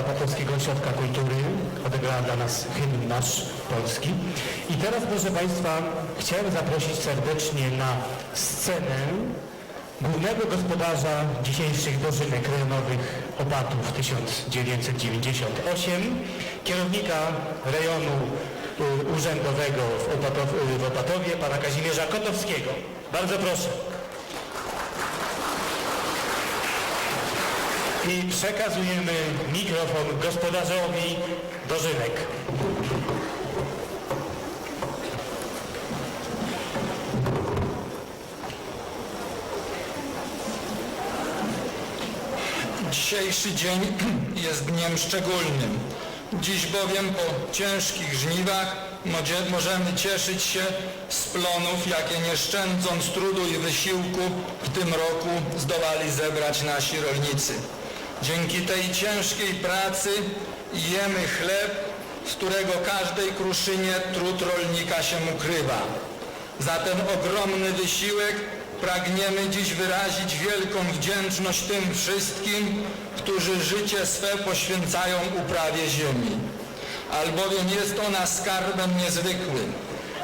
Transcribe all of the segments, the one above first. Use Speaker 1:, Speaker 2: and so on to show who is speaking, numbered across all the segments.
Speaker 1: Opatowskiego Ośrodka Kultury odegrała dla nas hymn nasz polski. I teraz, proszę Państwa, chciałem zaprosić serdecznie na scenę głównego gospodarza dzisiejszych dożynek rejonowych Opatów 1998, kierownika rejonu y, urzędowego w, Opatow, y, w Opatowie, pana Kazimierza Kotowskiego. Bardzo proszę. I przekazujemy mikrofon gospodarzowi dożynek.
Speaker 2: Dzisiejszy dzień jest dniem szczególnym. Dziś bowiem po ciężkich żniwach możemy cieszyć się z plonów, jakie nie szczędząc trudu i wysiłku w tym roku zdołali zebrać nasi rolnicy. Dzięki tej ciężkiej pracy jemy chleb, z którego każdej kruszynie trud rolnika się ukrywa. Za ten ogromny wysiłek pragniemy dziś wyrazić wielką wdzięczność tym wszystkim, którzy życie swe poświęcają uprawie ziemi. Albowiem jest ona skarbem niezwykłym.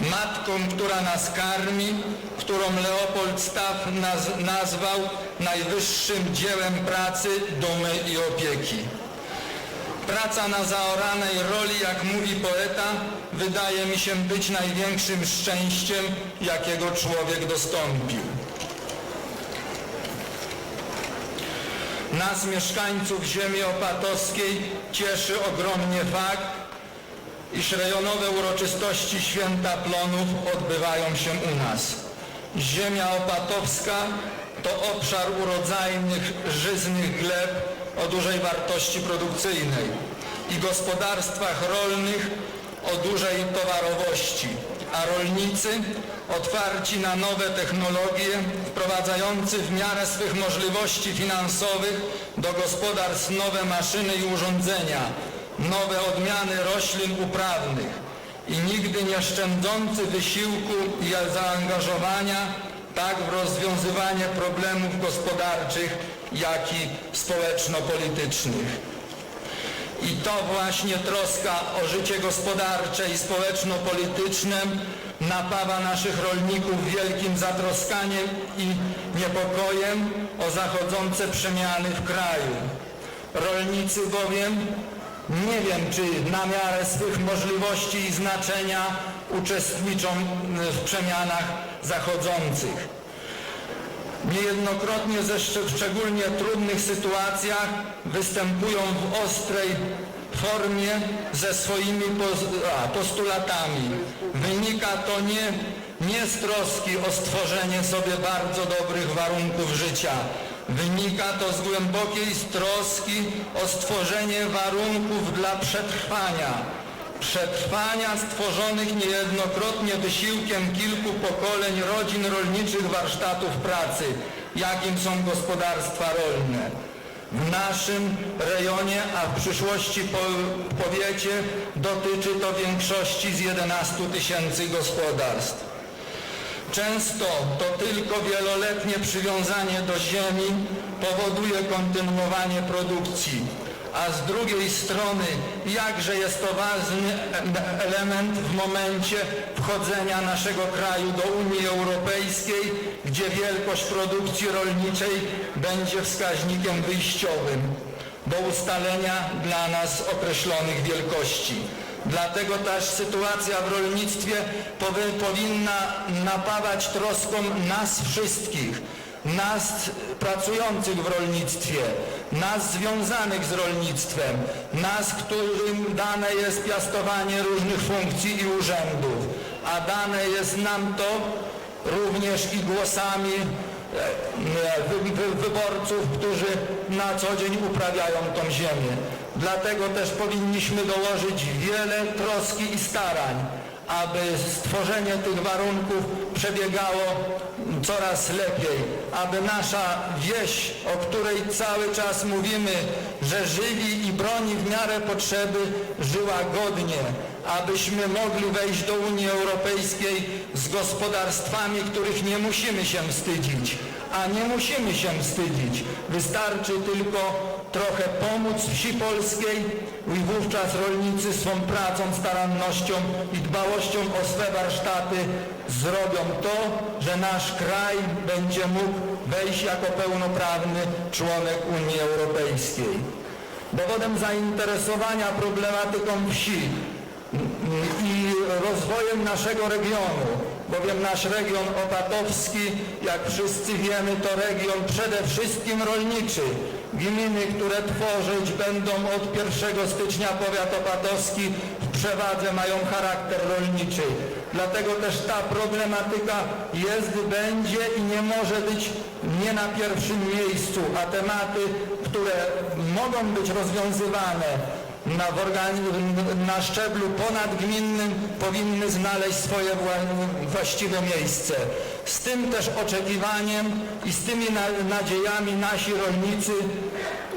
Speaker 2: Matką, która nas karmi, którą Leopold Staff naz- nazwał najwyższym dziełem pracy, dumy i opieki. Praca na zaoranej roli, jak mówi poeta, wydaje mi się być największym szczęściem, jakiego człowiek dostąpił. Nas, mieszkańców ziemi opatowskiej, cieszy ogromnie fakt, iż rejonowe uroczystości Święta Plonów odbywają się u nas. Ziemia opatowska to obszar urodzajnych, żyznych gleb o dużej wartości produkcyjnej i gospodarstwach rolnych o dużej towarowości, a rolnicy otwarci na nowe technologie, wprowadzający w miarę swych możliwości finansowych do gospodarstw nowe maszyny i urządzenia, nowe odmiany roślin uprawnych i nigdy nie szczędzący wysiłku i zaangażowania tak w rozwiązywanie problemów gospodarczych, jak i społeczno-politycznych. I to właśnie troska o życie gospodarcze i społeczno-polityczne napawa naszych rolników wielkim zatroskaniem i niepokojem o zachodzące przemiany w kraju. Rolnicy bowiem nie wiem, czy na miarę swych możliwości i znaczenia uczestniczą w przemianach zachodzących. Niejednokrotnie ze szcz- szczególnie trudnych sytuacjach występują w ostrej formie ze swoimi postulatami. Wynika to nie, nie z troski o stworzenie sobie bardzo dobrych warunków życia. Wynika to z głębokiej troski o stworzenie warunków dla przetrwania przetrwania stworzonych niejednokrotnie wysiłkiem kilku pokoleń rodzin rolniczych warsztatów pracy, jakim są gospodarstwa rolne. W naszym rejonie, a w przyszłości po, powiecie, dotyczy to większości z 11 tysięcy gospodarstw. Często to tylko wieloletnie przywiązanie do ziemi powoduje kontynuowanie produkcji, a z drugiej strony jakże jest to ważny element w momencie wchodzenia naszego kraju do Unii Europejskiej, gdzie wielkość produkcji rolniczej będzie wskaźnikiem wyjściowym do ustalenia dla nas określonych wielkości. Dlatego też sytuacja w rolnictwie powinna napawać troską nas wszystkich, nas pracujących w rolnictwie, nas związanych z rolnictwem, nas, którym dane jest piastowanie różnych funkcji i urzędów, a dane jest nam to również i głosami e, wy- wyborców, którzy na co dzień uprawiają tą ziemię. Dlatego też powinniśmy dołożyć wiele troski i starań, aby stworzenie tych warunków przebiegało coraz lepiej, aby nasza wieś, o której cały czas mówimy, że żywi i broni w miarę potrzeby, żyła godnie, abyśmy mogli wejść do Unii Europejskiej z gospodarstwami, których nie musimy się wstydzić, a nie musimy się wstydzić. Wystarczy tylko trochę pomóc wsi polskiej i wówczas rolnicy swą pracą, starannością i dbałością o swe warsztaty zrobią to, że nasz kraj będzie mógł wejść jako pełnoprawny członek Unii Europejskiej. Dowodem zainteresowania problematyką wsi i rozwojem naszego regionu, bowiem nasz region opatowski, jak wszyscy wiemy, to region przede wszystkim rolniczy. Gminy, które tworzyć będą od 1 stycznia powiat opatowski w przewadze mają charakter rolniczy. Dlatego też ta problematyka jest, będzie i nie może być nie na pierwszym miejscu, a tematy, które mogą być rozwiązywane na, na szczeblu ponadgminnym powinny znaleźć swoje wła- właściwe miejsce. Z tym też oczekiwaniem i z tymi na, nadziejami nasi rolnicy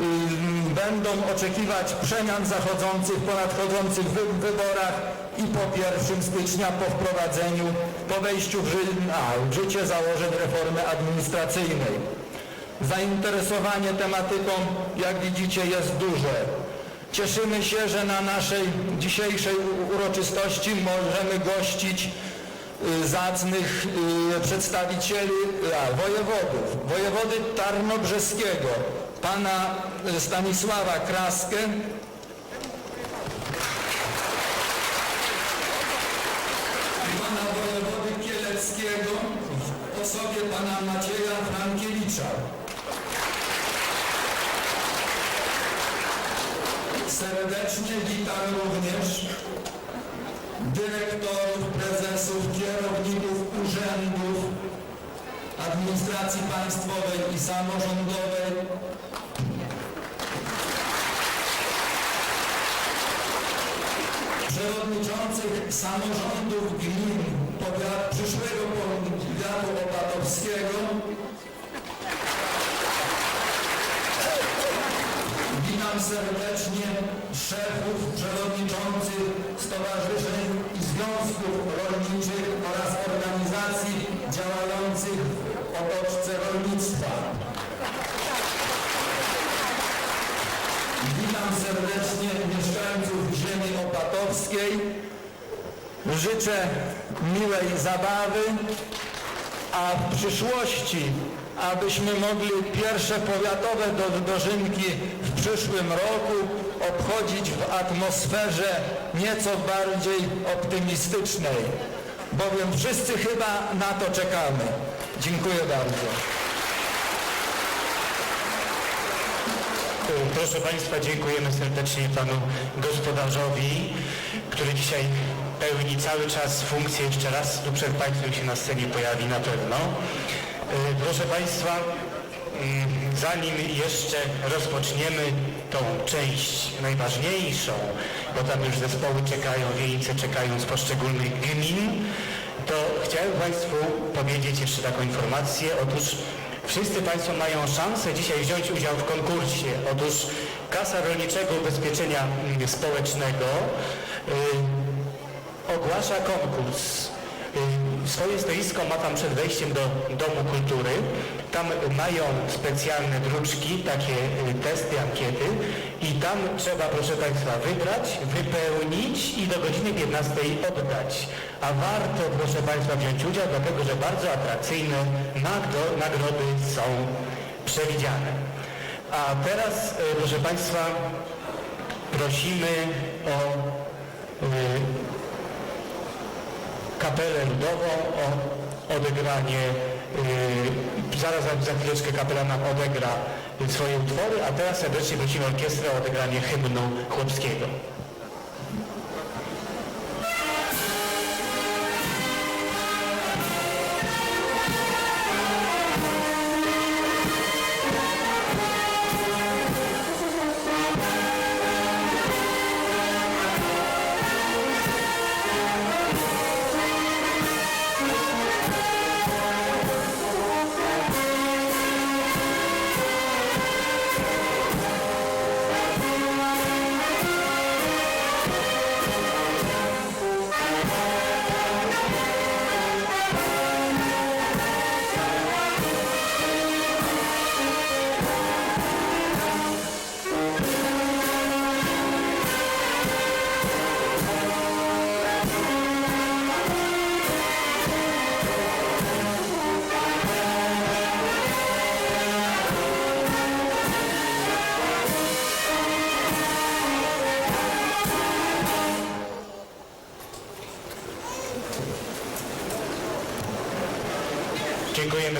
Speaker 2: ym, będą oczekiwać przemian zachodzących po nadchodzących wy, wyborach i po 1 stycznia po wprowadzeniu, po wejściu w, ży, a, w życie założeń reformy administracyjnej. Zainteresowanie tematyką, jak widzicie, jest duże. Cieszymy się, że na naszej dzisiejszej uroczystości możemy gościć y, zacnych y, przedstawicieli a, wojewodów. Wojewody Tarnobrzeskiego, pana y, Stanisława Kraskę, pana wojewody Kieleckiego w osobie pana Macieja Frankiewicza. Serdecznie witam również dyrektorów, prezesów, kierowników urzędów administracji państwowej i samorządowej, przewodniczących samorządów gmin powiat, przyszłego powiatu opatowskiego, Witam serdecznie szefów, przewodniczących stowarzyszeń i związków rolniczych oraz organizacji działających w otoczce rolnictwa. Witam serdecznie mieszkańców ziemi opatowskiej. Życzę miłej zabawy, a w przyszłości, abyśmy mogli pierwsze powiatowe do, dożynki przyszłym roku obchodzić w atmosferze nieco bardziej optymistycznej, bowiem wszyscy chyba na to czekamy. Dziękuję bardzo.
Speaker 1: Proszę Państwa, dziękujemy serdecznie Panu gospodarzowi, który dzisiaj pełni cały czas funkcję. Jeszcze raz tu przed Państwem się na scenie pojawi na pewno. E, Proszę Państwa, mm, zanim jeszcze rozpoczniemy tą część najważniejszą, bo tam już zespoły czekają, wieńce czekają z poszczególnych gmin, to chciałem Państwu powiedzieć jeszcze taką informację. Otóż wszyscy Państwo mają szansę dzisiaj wziąć udział w konkursie. Otóż Kasa Rolniczego Ubezpieczenia Społecznego y, ogłasza konkurs. Y, Swoje stoisko ma tam przed wejściem do Domu Kultury. Tam mają specjalne druczki, takie y, testy, ankiety i tam trzeba, proszę Państwa, wybrać, wypełnić i do godziny 15 oddać. A warto, proszę Państwa, wziąć udział, dlatego że bardzo atrakcyjne nagro- nagrody są przewidziane. A teraz, y, proszę Państwa, prosimy o y, kapelę ludową o odegranie, yy, zaraz za, chwileczkę kapela nam odegra swoje utwory, a teraz serdecznie prosimy orkiestrę o odegranie hymnu chłopskiego.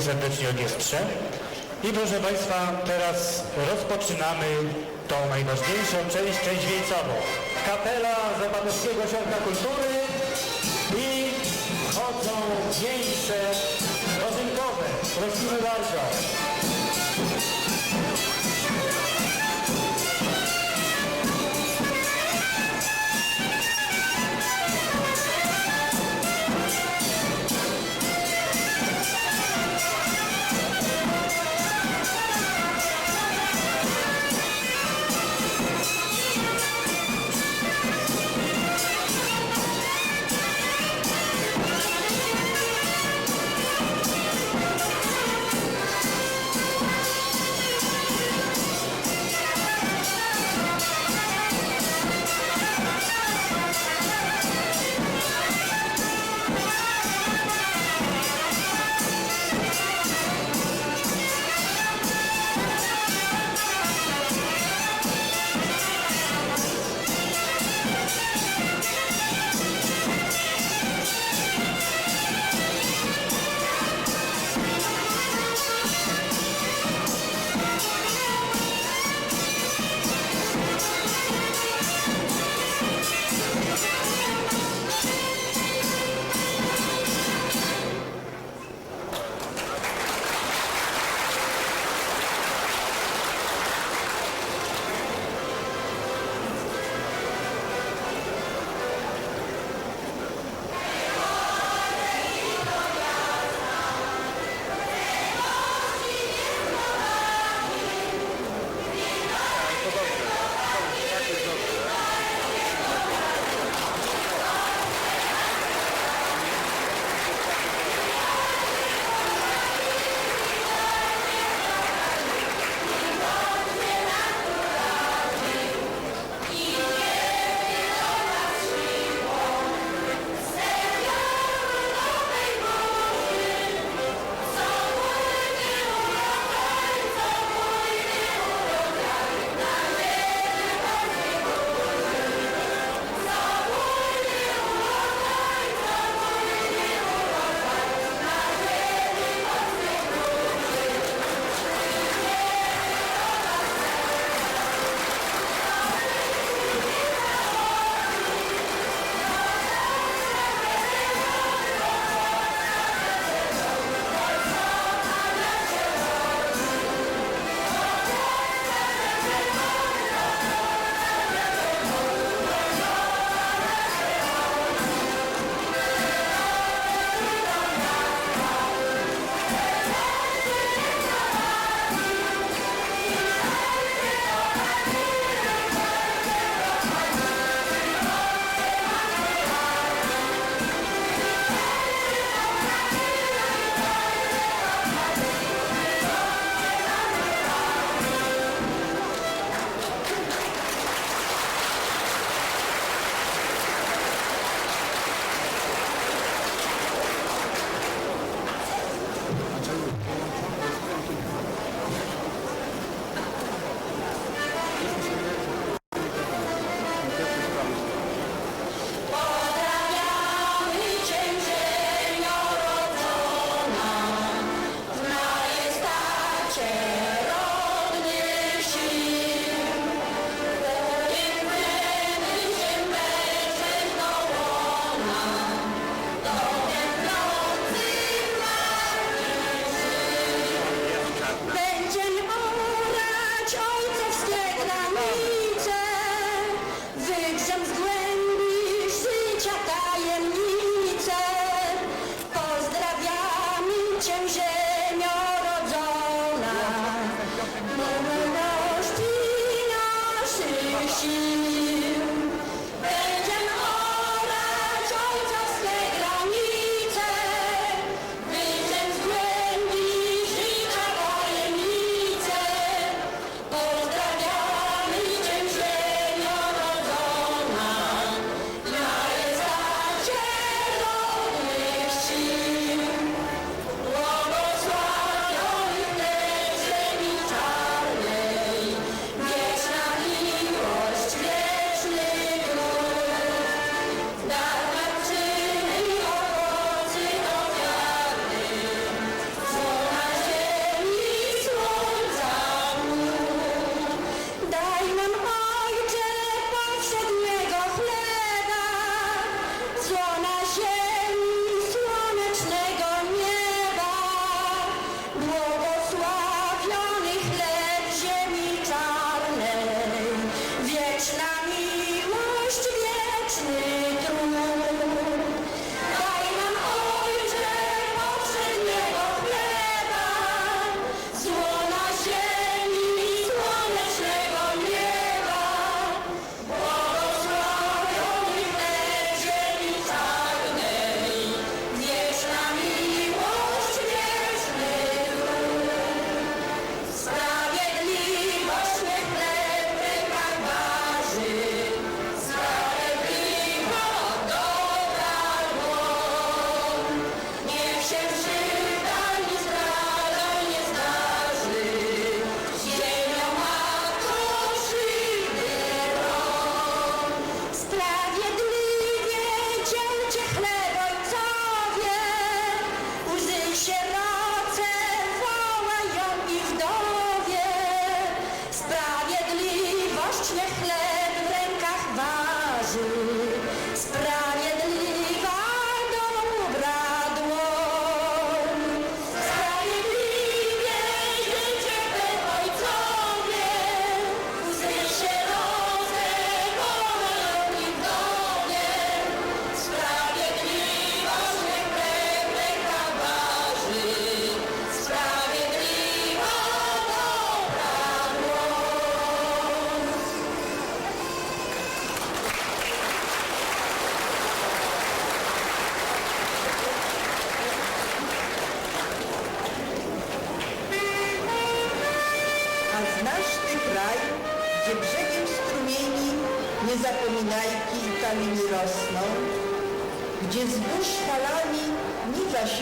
Speaker 1: Serdecznie orkiestrze. I proszę Państwa, teraz rozpoczynamy tą najważniejszą część, część wieńcową. Kapela Zapadowskiego Ośrodka Kultury i chodzą wieńce rodzynkowe. Prosimy bardzo.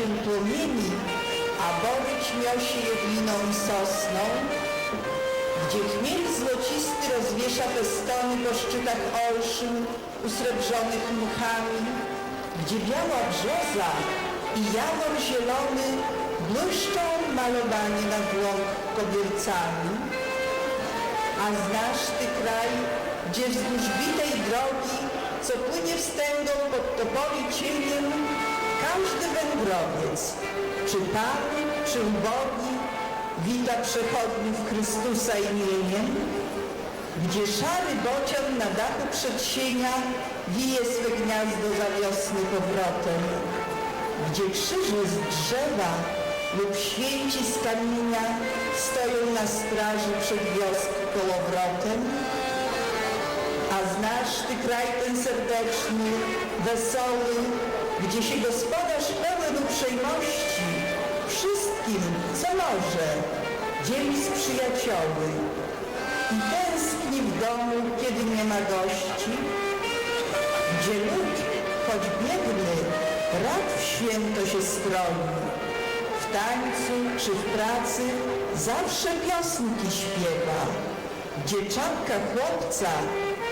Speaker 3: Się płomieni, a boryć miosi jedliną i sosną, gdzie chmiel złocisty rozwiesza festony po szczytach olszyn usrebrzonych mchami, gdzie biała brzoza i jawor zielony błyszczą malowanie na głąb kobiercami. A znasz ty kraj, gdzie wzdłuż bitej drogi, co płynie wstęgą pod topoli cieniem, każdy wędrowiec, czy pan, czy ubogi, wita przechodniów Chrystusa imieniem, gdzie szary bocian na dachu przedsienia wije swe gniazdo za wiosny powrotem, gdzie krzyże z drzewa lub święci z kamienia stoją na straży przed wiosk kołowrotem, a znasz ty kraj ten serdeczny, wesoły, gdzie się gospodarz pełen uprzejmości wszystkim, co może, dzieli z przyjacioły i tęskni w domu, kiedy nie ma gości, gdzie lud, choć biedny, rad w święto się stroi, w tańcu czy w pracy zawsze piosenki śpiewa, gdzie czapka chłopca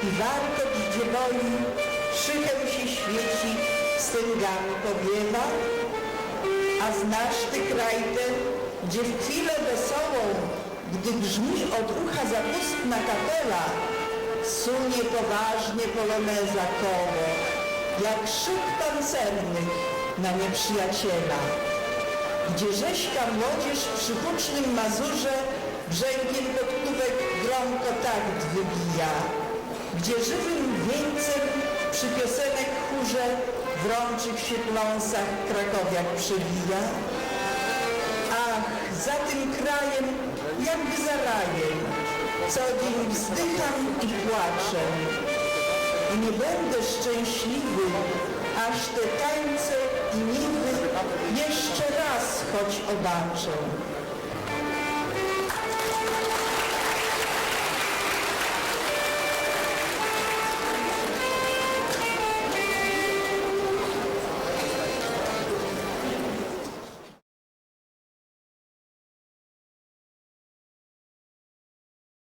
Speaker 3: i warkocz dziewoi szychem się świeci, stęgami powiewa, a znasz ty kraj ten, gdzie w chwilę wesołą, gdy brzmi od ucha zapustna kapela, sunie poważnie poloneza koło, jak szyk pancernych na nieprzyjaciela, gdzie rześka młodzież przy hucznym mazurze brzękiem podkówek gromko takt wybija, gdzie żywym wieńcem przy piosenek chórze w rączych się pląsach krakowiak przewija. Ach, za tym krajem, jakby za rajem, co dzień wzdycham i płaczę. Nie będę szczęśliwy, aż te tańce i niwy jeszcze raz choć obaczę.